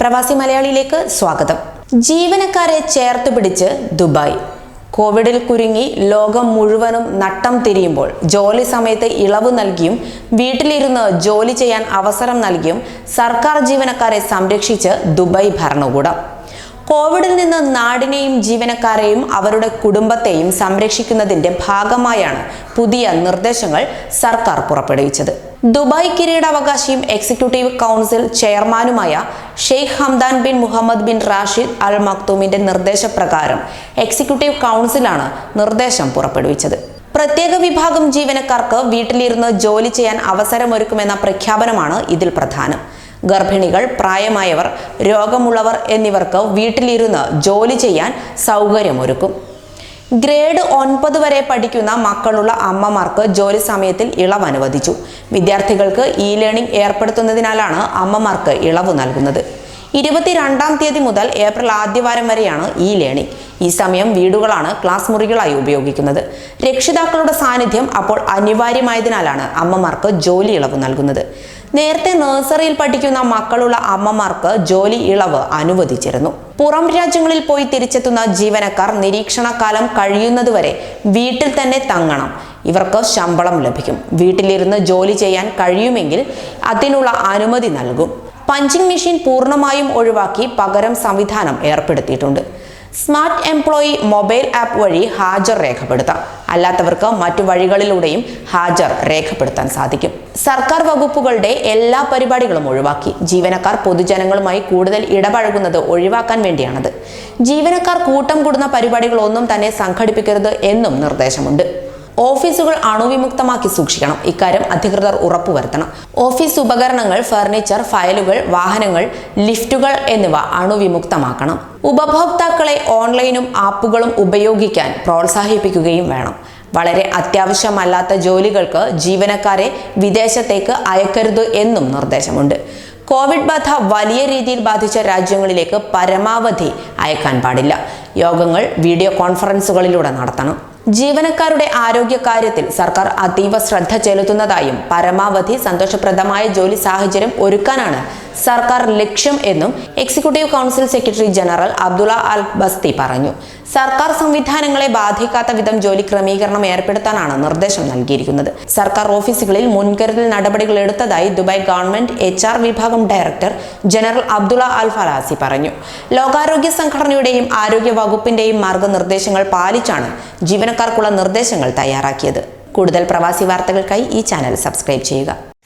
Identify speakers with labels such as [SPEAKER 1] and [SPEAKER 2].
[SPEAKER 1] പ്രവാസി മലയാളിയിലേക്ക് സ്വാഗതം ജീവനക്കാരെ ചേർത്ത് പിടിച്ച് ദുബായ് കോവിഡിൽ കുരുങ്ങി ലോകം മുഴുവനും നട്ടം തിരിയുമ്പോൾ ജോലി സമയത്ത് ഇളവ് നൽകിയും വീട്ടിലിരുന്ന് ജോലി ചെയ്യാൻ അവസരം നൽകിയും സർക്കാർ ജീവനക്കാരെ സംരക്ഷിച്ച് ദുബായ് ഭരണകൂടം കോവിഡിൽ നിന്ന് നാടിനെയും ജീവനക്കാരെയും അവരുടെ കുടുംബത്തെയും സംരക്ഷിക്കുന്നതിന്റെ ഭാഗമായാണ് പുതിയ നിർദ്ദേശങ്ങൾ സർക്കാർ പുറപ്പെടുവിച്ചത് ദുബായ് കിരീടാവകാശിയും എക്സിക്യൂട്ടീവ് കൗൺസിൽ ചെയർമാനുമായ Sheikh Hamdan bin Mohammed bin Rashid Al മക്തൂമിന്റെ നിർദ്ദേശപ്രകാരം എക്സിക്യൂട്ടീവ് കൗൺസിലാണ് നിർദ്ദേശം പുറപ്പെടുവിച്ചത് പ്രത്യേക വിഭാഗം ജീവനക്കാർക്ക് വീട്ടിലിരുന്ന് ജോലി ചെയ്യാൻ അവസരമൊരുക്കുമെന്ന പ്രഖ്യാപനമാണ് ഇതിൽ പ്രധാനം ഗർഭിണികൾ പ്രായമായവർ രോഗമുള്ളവർ എന്നിവർക്ക് വീട്ടിലിരുന്ന് ജോലി ചെയ്യാൻ സൗകര്യമൊരുക്കും ഗ്രേഡ് ഒൻപത് വരെ പഠിക്കുന്ന മക്കളുള്ള അമ്മമാർക്ക് ജോലി സമയത്തിൽ ഇളവ് അനുവദിച്ചു വിദ്യാർത്ഥികൾക്ക് ഇ ലേണിംഗ് ഏർപ്പെടുത്തുന്നതിനാലാണ് അമ്മമാർക്ക് ഇളവ് നൽകുന്നത് ഇരുപത്തിരണ്ടാം തീയതി മുതൽ ഏപ്രിൽ ആദ്യവാരം വരെയാണ് ഇ ലേണിംഗ് ഈ സമയം വീടുകളാണ് ക്ലാസ് മുറികളായി ഉപയോഗിക്കുന്നത് രക്ഷിതാക്കളുടെ സാന്നിധ്യം അപ്പോൾ അനിവാര്യമായതിനാലാണ് അമ്മമാർക്ക് ജോലി ഇളവ് നൽകുന്നത് നേരത്തെ നഴ്സറിയിൽ പഠിക്കുന്ന മക്കളുള്ള അമ്മമാർക്ക് ജോലി ഇളവ് അനുവദിച്ചിരുന്നു പുറം രാജ്യങ്ങളിൽ പോയി തിരിച്ചെത്തുന്ന ജീവനക്കാർ നിരീക്ഷണകാലം കഴിയുന്നതുവരെ വീട്ടിൽ തന്നെ തങ്ങണം ഇവർക്ക് ശമ്പളം ലഭിക്കും വീട്ടിലിരുന്ന് ജോലി ചെയ്യാൻ കഴിയുമെങ്കിൽ അതിനുള്ള അനുമതി നൽകും പഞ്ചിങ് മെഷീൻ പൂർണ്ണമായും ഒഴിവാക്കി പകരം സംവിധാനം ഏർപ്പെടുത്തിയിട്ടുണ്ട് സ്മാർട്ട് എംപ്ലോയി മൊബൈൽ ആപ്പ് വഴി ഹാജർ രേഖപ്പെടുത്താം അല്ലാത്തവർക്ക് മറ്റു വഴികളിലൂടെയും ഹാജർ രേഖപ്പെടുത്താൻ സാധിക്കും സർക്കാർ വകുപ്പുകളുടെ എല്ലാ പരിപാടികളും ഒഴിവാക്കി ജീവനക്കാർ പൊതുജനങ്ങളുമായി കൂടുതൽ ഇടപഴകുന്നത് ഒഴിവാക്കാൻ വേണ്ടിയാണത് ജീവനക്കാർ കൂട്ടം കൂടുന്ന പരിപാടികളൊന്നും തന്നെ സംഘടിപ്പിക്കരുത് എന്നും നിർദ്ദേശമുണ്ട് ഓഫീസുകൾ അണുവിമുക്തമാക്കി സൂക്ഷിക്കണം ഇക്കാര്യം അധികൃതർ ഉറപ്പുവരുത്തണം ഓഫീസ് ഉപകരണങ്ങൾ ഫർണിച്ചർ ഫയലുകൾ വാഹനങ്ങൾ ലിഫ്റ്റുകൾ എന്നിവ അണുവിമുക്തമാക്കണം ഉപഭോക്താക്കളെ ഓൺലൈനും ആപ്പുകളും ഉപയോഗിക്കാൻ പ്രോത്സാഹിപ്പിക്കുകയും വേണം വളരെ അത്യാവശ്യമല്ലാത്ത ജോലികൾക്ക് ജീവനക്കാരെ വിദേശത്തേക്ക് അയക്കരുത് എന്നും നിർദ്ദേശമുണ്ട് കോവിഡ് ബാധ വലിയ രീതിയിൽ ബാധിച്ച രാജ്യങ്ങളിലേക്ക് പരമാവധി അയക്കാൻ പാടില്ല യോഗങ്ങൾ വീഡിയോ കോൺഫറൻസുകളിലൂടെ നടത്തണം ജീവനക്കാരുടെ ആരോഗ്യകാര്യത്തിൽ സർക്കാർ അതീവ ശ്രദ്ധ ചെലുത്തുന്നതായും പരമാവധി സന്തോഷപ്രദമായ ജോലി സാഹചര്യം ഒരുക്കാനാണ് സർക്കാർ ലക്ഷ്യം എന്നും executive council secretary general Abdulla Al Basti പറഞ്ഞു സർക്കാർ സംവിധാനങ്ങളെ ബാധിക്കാത്ത വിധം ജോലി ക്രമീകരണം ഏർപ്പെടുത്താനാണ് നിർദ്ദേശം നൽകിയിരിക്കുന്നത് സർക്കാർ ഓഫീസുകളിൽ മുൻകരുതൽ നടപടികൾ എടുത്തതായി ദുബായ് ഗവൺമെന്റ് എച്ച് ആർ വിഭാഗം director general Abdulla Al Falasi പറഞ്ഞു ലോകാരോഗ്യ സംഘടനയുടെയും ആരോഗ്യ വകുപ്പിന്റെയും മാർഗനിർദ്ദേശങ്ങൾ പാലിച്ചാണ് ജീവനക്കാർക്കുള്ള നിർദ്ദേശങ്ങൾ തയ്യാറാക്കിയത് കൂടുതൽ പ്രവാസി വാർത്തകൾക്കായി ഈ ചാനൽ സബ്സ്ക്രൈബ് ചെയ്യുക